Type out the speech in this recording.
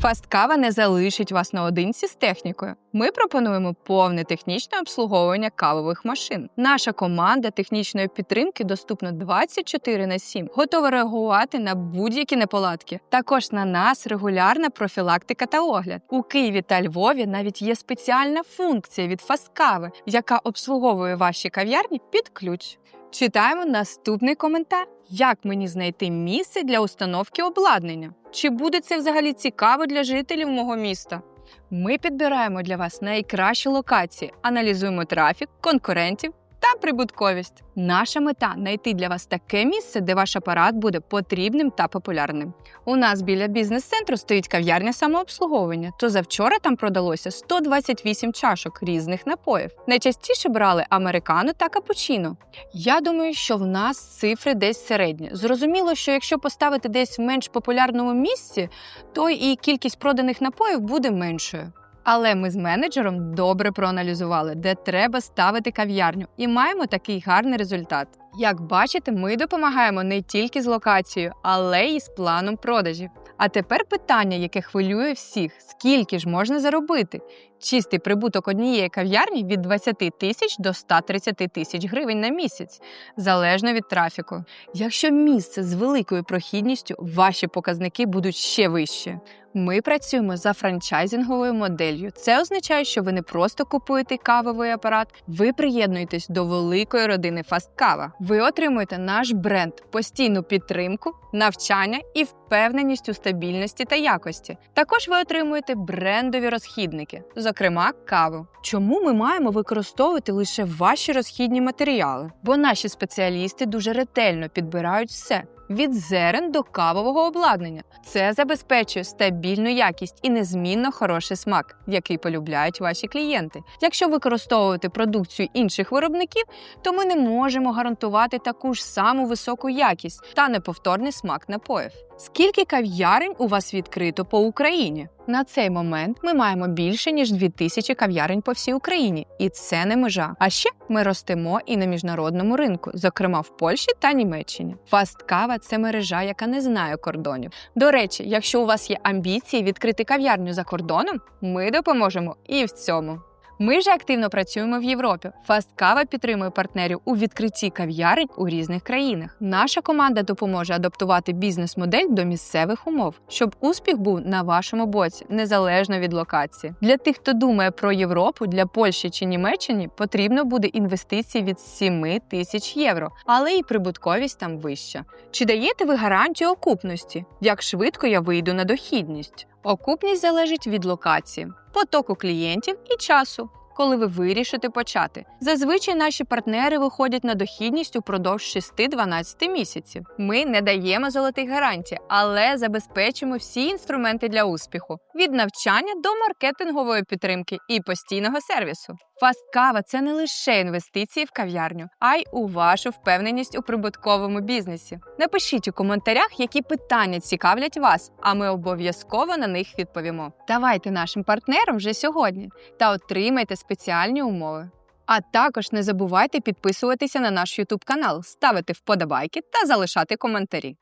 Фасткава не залишить вас наодинці з технікою. Ми пропонуємо повне технічне обслуговування кавових машин. Наша команда технічної підтримки доступна 24 на 7, готова реагувати на будь-які неполадки. Також на нас регулярна профілактика та огляд. У Києві та Львові навіть є спеціальна функція від Фасткави, яка обслуговує ваші кав'ярні під ключ. Читаємо наступний коментар. Як мені знайти місце для установки обладнання? Чи буде це взагалі цікаво для жителів мого міста? Ми підбираємо для вас найкращі локації, аналізуємо трафік, конкурентів прибутковість. Наша мета знайти для вас таке місце, де ваш апарат буде потрібним та популярним. У нас біля бізнес-центру стоїть кав'ярня самообслуговування. То завчора там продалося 128 чашок різних напоїв. Найчастіше брали американо та капучино. Я думаю, що в нас цифри десь середні. Зрозуміло, що якщо поставити десь в менш популярному місці, то і кількість проданих напоїв буде меншою. Але ми з менеджером добре проаналізували, де треба ставити кав'ярню, і маємо такий гарний результат. Як бачите, ми допомагаємо не тільки з локацією, але й з планом продажів. А тепер питання, яке хвилює всіх: скільки ж можна заробити? Чистий прибуток однієї кав'ярні від 20 тисяч до 130 тисяч гривень на місяць, залежно від трафіку. Якщо місце з великою прохідністю, ваші показники будуть ще вищі. Ми працюємо за франчайзинговою моделлю. Це означає, що ви не просто купуєте кавовий апарат, ви приєднуєтесь до великої родини Фасткава. Ви отримуєте наш бренд, постійну підтримку, навчання і впевненість у стабільності та якості. Також ви отримуєте брендові розхідники, зокрема каву. Чому ми маємо використовувати лише ваші розхідні матеріали? Бо наші спеціалісти дуже ретельно підбирають все. Від зерен до кавового обладнання це забезпечує стабільну якість і незмінно хороший смак, який полюбляють ваші клієнти. Якщо використовувати продукцію інших виробників, то ми не можемо гарантувати таку ж саму високу якість та неповторний смак напоїв. Скільки кав'ярень у вас відкрито по Україні? На цей момент ми маємо більше ніж 2000 кав'ярень по всій Україні, і це не межа. А ще ми ростемо і на міжнародному ринку, зокрема в Польщі та Німеччині. Фасткава це мережа, яка не знає кордонів. До речі, якщо у вас є амбіції відкрити кав'ярню за кордоном, ми допоможемо і в цьому. Ми ж активно працюємо в Європі. Фасткава підтримує партнерів у відкритті кав'ярень у різних країнах. Наша команда допоможе адаптувати бізнес-модель до місцевих умов, щоб успіх був на вашому боці, незалежно від локації. Для тих, хто думає про Європу, для Польщі чи Німеччини потрібно буде інвестиції від 7 тисяч євро, але і прибутковість там вища. Чи даєте ви гарантію окупності? Як швидко я вийду на дохідність? Окупність залежить від локації, потоку клієнтів і часу. Коли ви вирішите почати, зазвичай наші партнери виходять на дохідність упродовж 6-12 місяців. Ми не даємо золотих гарантій, але забезпечимо всі інструменти для успіху: від навчання до маркетингової підтримки і постійного сервісу. Фасткава це не лише інвестиції в кав'ярню, а й у вашу впевненість у прибутковому бізнесі. Напишіть у коментарях, які питання цікавлять вас, а ми обов'язково на них відповімо. Давайте нашим партнерам вже сьогодні та отримайте спеціальні умови. А також не забувайте підписуватися на наш YouTube канал, ставити вподобайки та залишати коментарі.